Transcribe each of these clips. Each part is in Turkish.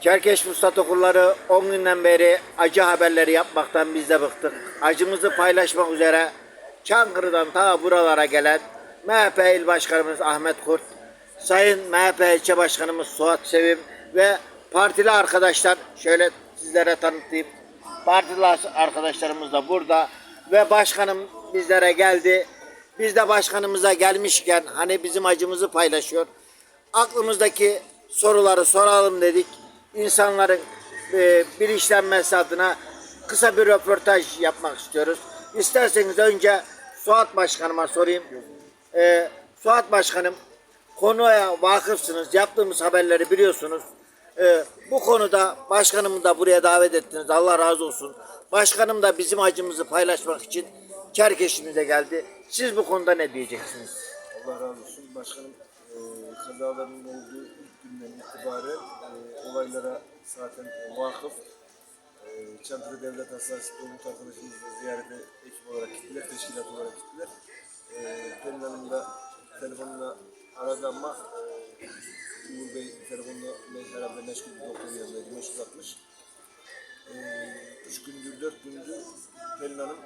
Çerkeş Fırsat Okulları 10 günden beri acı haberleri yapmaktan biz de bıktık. Acımızı paylaşmak üzere Çankırı'dan ta buralara gelen MHP İl Başkanımız Ahmet Kurt, Sayın MHP İlçe Başkanımız Suat Sevim ve partili arkadaşlar şöyle sizlere tanıtayım. Partili arkadaşlarımız da burada ve başkanım bizlere geldi. Biz de başkanımıza gelmişken hani bizim acımızı paylaşıyor. Aklımızdaki soruları soralım dedik. İnsanların e, bilinçlenmesi adına kısa bir röportaj yapmak istiyoruz. İsterseniz önce Suat Başkanıma sorayım. E, Suat Başkanım konuya vakıfsınız. Yaptığımız haberleri biliyorsunuz. E, bu konuda başkanımı da buraya davet ettiniz. Allah razı olsun. Başkanım da bizim acımızı paylaşmak için Çerkeş'imize geldi. Siz bu konuda ne diyeceksiniz? Allah razı olsun. Başkanım e, kazaların olduğu günden itibaren e, olaylara zaten e, vakıf. E, Çankırı Devlet Hastanesi Umut arkadaşımızı da ziyarete ekip olarak gittiler, teşkilat olarak gittiler. E, Pelin Hanım da telefonla aradı ama e, Uğur Bey telefonla herhalde meşgul bir doktor yanındaydı, meşgul atmış. E, üç gündür, dört gündür Pelin Hanım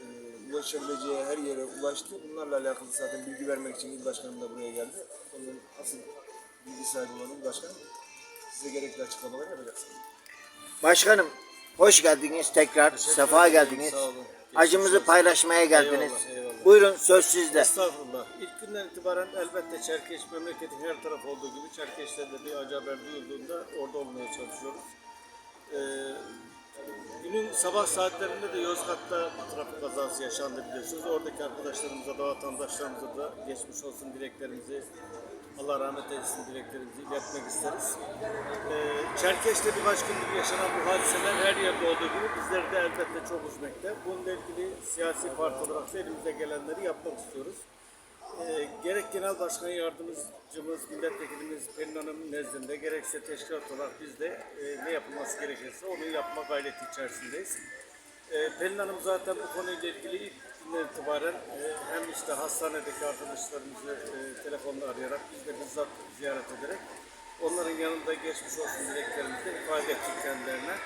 e, ulaşabileceği her yere ulaştı. Bunlarla alakalı zaten bilgi vermek için il başkanım da buraya geldi. Onun asıl bilgi sahibi olan il başkanım size gerekli açıklamalar yapacaksınız. Başkanım hoş geldiniz tekrar. Sefa geldiniz. Sağ olun. Acımızı paylaşmaya geldiniz. Eyvallah, eyvallah. Buyurun söz sizde. Estağfurullah. İlk günden itibaren elbette Çerkeş memleketin her tarafı olduğu gibi Çerkeş'te de bir acı haber duyulduğunda orada olmaya çalışıyoruz. Ee, günün sabah saatlerinde de Yozgat'ta bir trafik kazası yaşandı biliyorsunuz. Oradaki arkadaşlarımıza da vatandaşlarımıza da geçmiş olsun dileklerimizi Allah rahmet eylesin dileklerimizi iletmek isteriz. Ee, Çerkeş'te birkaç gündür yaşanan bu hadiseler her yerde olduğu gibi bizleri de elbette çok üzmekte. Bununla ilgili siyasi parti olarak da elimize gelenleri yapmak istiyoruz. Ee, gerek Genel Başkan Yardımcımız, Milletvekilimiz Pelin Hanım nezdinde gerekse teşkilat olarak biz de e, ne yapılması gerekirse onu yapma gayreti içerisindeyiz. Ee, Pelin Hanım zaten bu konuyla ilgili ilk günden itibaren e, hem işte hastanedeki arkadaşlarımızı e, telefonla arayarak biz de bizzat ziyaret ederek onların yanında geçmiş olsun dileklerimizi de ifade ettik kendilerine.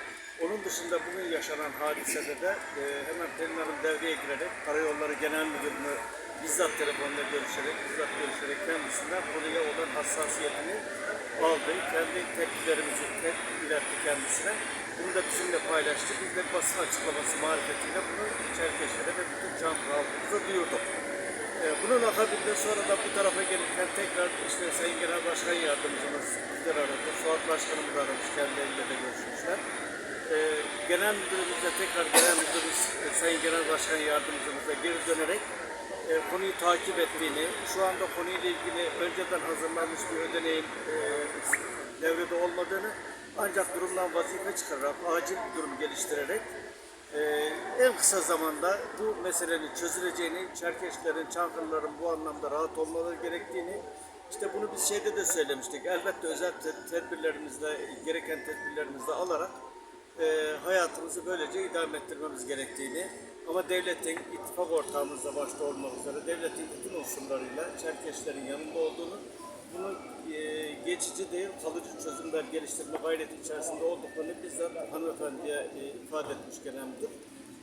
Onun dışında bugün yaşanan hadisede de e, hemen Pelin Hanım devreye girerek Karayolları Genel Müdürünü bizzat telefonla görüşerek, bizzat görüşerek kendisinden konuya olan hassasiyetini aldı. Kendi tepkilerimizi tek iletti kendisine. Bunu da bizimle paylaştı. Biz de basın açıklaması marifetiyle bunu Çerkeşlere ve bütün can halkımıza duyurduk. Ee, bunun akabinde sonra da bu tarafa gelirken tekrar işte Sayın Genel Başkan Yardımcımız bizler aradı. Suat Başkanımız aramış, kendileriyle de görüşmüşler. Ee, genel müdürümüzle tekrar genel müdürümüz e, Sayın Genel Başkan Yardımcımızla geri dönerek e, konuyu takip ettiğini, şu anda konuyla ilgili önceden hazırlanmış bir ödeneğin e, devrede olmadığını ancak durumdan vazife çıkararak acil bir durum geliştirerek e, en kısa zamanda bu meselenin çözüleceğini, Çerkeşlerin, Çankırıların bu anlamda rahat olmaları gerektiğini, işte bunu biz şeyde de söylemiştik. Elbette özel te- tedbirlerimizle, gereken tedbirlerimizle alarak e, hayatımızı böylece idame ettirmemiz gerektiğini ama devletin ittifak ortağımızla başta olmak üzere devletin bütün unsurlarıyla Çerkeşlerin yanında olduğunu bunu e, geçici değil kalıcı çözümler geliştirme gayreti içerisinde olduklarını bizzat hanımefendiye e, ifade etmiş genel müdür.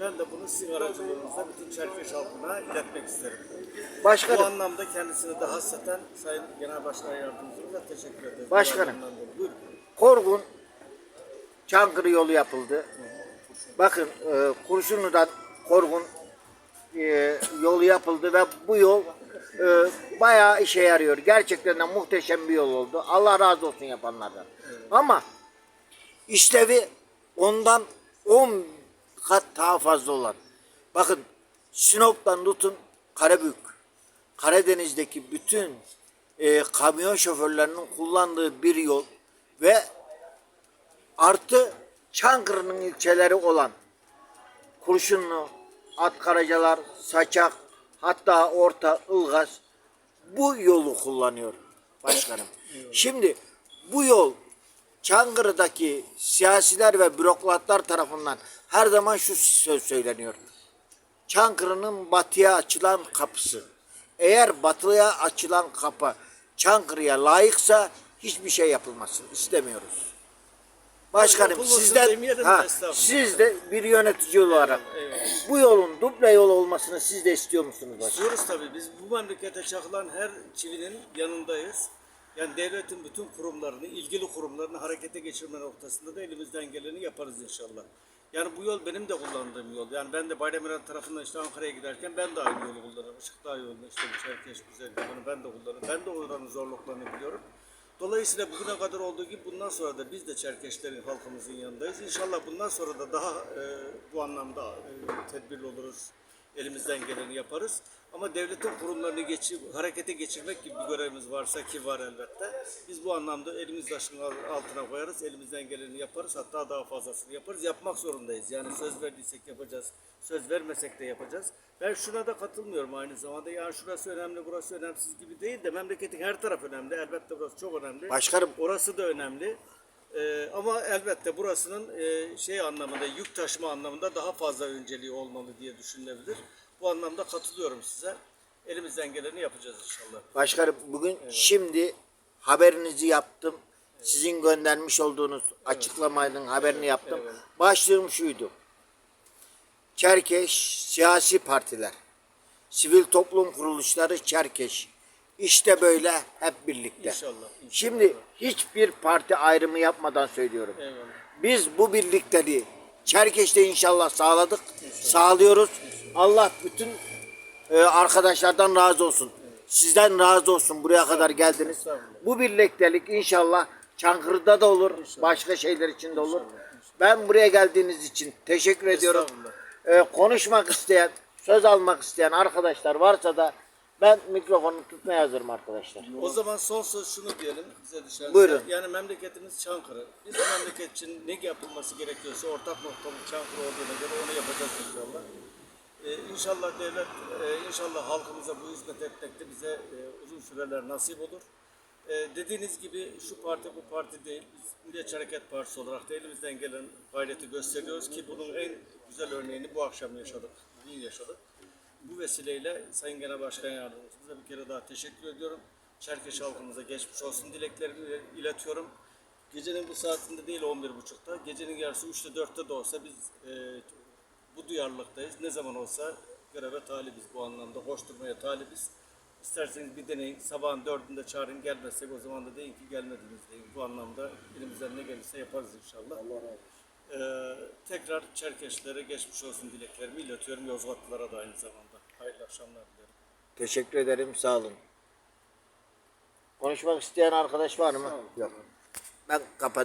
Ben de bunu sizin aracılığınızla bütün Çerkeş halkına iletmek isterim. Bu Başkanım, anlamda kendisine de hasreten Sayın Genel Başkan Yardımcımıza teşekkür ederim. Başkanım. Bu. Buyurun. Korgun Çankırı yolu yapıldı. Bakın e, Kurşunlu'dan Korgun e, yolu yapıldı ve bu yol e, bayağı işe yarıyor. Gerçekten de muhteşem bir yol oldu. Allah razı olsun yapanlardan. Ama işlevi ondan 10 kat daha fazla olan. Bakın Sinop'tan tutun Karabük, Karadeniz'deki bütün e, kamyon şoförlerinin kullandığı bir yol ve artı Çankırı'nın ilçeleri olan Kurşunlu, Atkaracalar, Saçak, hatta Orta Ilgaz bu yolu kullanıyor başkanım. Şimdi bu yol Çankırı'daki siyasiler ve bürokratlar tarafından her zaman şu söz söyleniyor. Çankırı'nın batıya açılan kapısı. Eğer batıya açılan kapı Çankırı'ya layıksa hiçbir şey yapılmasın. istemiyoruz. Başkanım Yapılmasın sizden demeyelim de ha, estağfurullah. siz de bir yönetici olarak Evet. bu yolun duble yol olmasını siz de istiyor musunuz başkanım? İstiyoruz tabii. Biz bu memlekete çakılan her çivinin yanındayız. Yani devletin bütün kurumlarını, ilgili kurumlarını harekete geçirme noktasında da elimizden geleni yaparız inşallah. Yani bu yol benim de kullandığım yol. Yani ben de Bayramiran tarafından işte Ankara'ya giderken ben de aynı yolu kullanırım. Işıkdağ yolunu işte bu Çerkeş güzergahını ben de kullanırım. Ben de oranın zorluklarını biliyorum. Dolayısıyla bugüne kadar olduğu gibi bundan sonra da biz de Çerkeşlerin halkımızın yanındayız. İnşallah bundan sonra da daha e, bu anlamda e, tedbirli oluruz. Elimizden geleni yaparız. Ama devletin kurumlarını geçir, harekete geçirmek gibi bir görevimiz varsa ki var elbette. Biz bu anlamda elimiz taşın altına koyarız. Elimizden geleni yaparız. Hatta daha fazlasını yaparız. Yapmak zorundayız. Yani söz verdiysek yapacağız. Söz vermesek de yapacağız. Ben şuna da katılmıyorum aynı zamanda. Yani şurası önemli, burası önemsiz gibi değil de memleketin her tarafı önemli. Elbette burası çok önemli. Başkanım Orası da önemli. Ee, ama elbette burasının e, şey anlamında, yük taşıma anlamında daha fazla önceliği olmalı diye düşünülebilir. Bu anlamda katılıyorum size. Elimizden geleni yapacağız inşallah. Başkanım bugün şimdi haberinizi yaptım. Sizin göndermiş olduğunuz açıklamanın haberini yaptım. Başlığım şuydu. Çerkeş siyasi partiler, sivil toplum kuruluşları Çerkeş. İşte böyle hep birlikte. İnşallah, inşallah. Şimdi hiçbir parti ayrımı yapmadan söylüyorum. Eyvallah. Biz bu birlikteliği Çerkeş'te inşallah sağladık, sağlıyoruz. Allah bütün e, arkadaşlardan razı olsun. Sizden razı olsun buraya kadar geldiniz. Bu birliktelik inşallah Çankırı'da da olur, başka şeyler için de olur. Ben buraya geldiğiniz için teşekkür ediyorum. E, konuşmak isteyen, söz almak isteyen arkadaşlar varsa da ben mikrofonu tutmaya hazırım arkadaşlar. O zaman son söz şunu diyelim bize düşen. Buyurun. Yani memleketimiz Çankırı. Biz memleket için ne yapılması gerekiyorsa ortak noktamız Çankırı olduğuna göre onu yapacağız inşallah. Ee, inşallah devlet, e, inşallah halkımıza bu hizmet etmekte bize e, uzun süreler nasip olur. E, dediğiniz gibi şu parti bu parti değil. Biz Milliyetçi Hareket Partisi olarak da elimizden gelen gayreti gösteriyoruz ki bunun en güzel örneğini bu akşam yaşadık. Bugün yaşadık. Bu vesileyle Sayın Genel Başkan Yardımcımıza bir kere daha teşekkür ediyorum. Çerkeş halkımıza geçmiş olsun dileklerimi iletiyorum. Gecenin bu saatinde değil 11.30'da, gecenin yarısı 3'te 4'te de olsa biz e, bu duyarlılıktayız. Ne zaman olsa göreve talibiz bu anlamda, koşturmaya talibiz. İsterseniz bir deneyin, sabahın dördünde çağırın gelmezsek o zaman da deyin ki gelmediniz deyin. Bu anlamda elimizden ne gelirse yaparız inşallah. Ee, tekrar Çerkeşlere geçmiş olsun dileklerimi iletiyorum. Yozgatlılara da aynı zamanda. Hayırlı akşamlar dilerim. Teşekkür ederim. Sağ olun. Konuşmak isteyen arkadaş var mı? Yok. Ben kapat.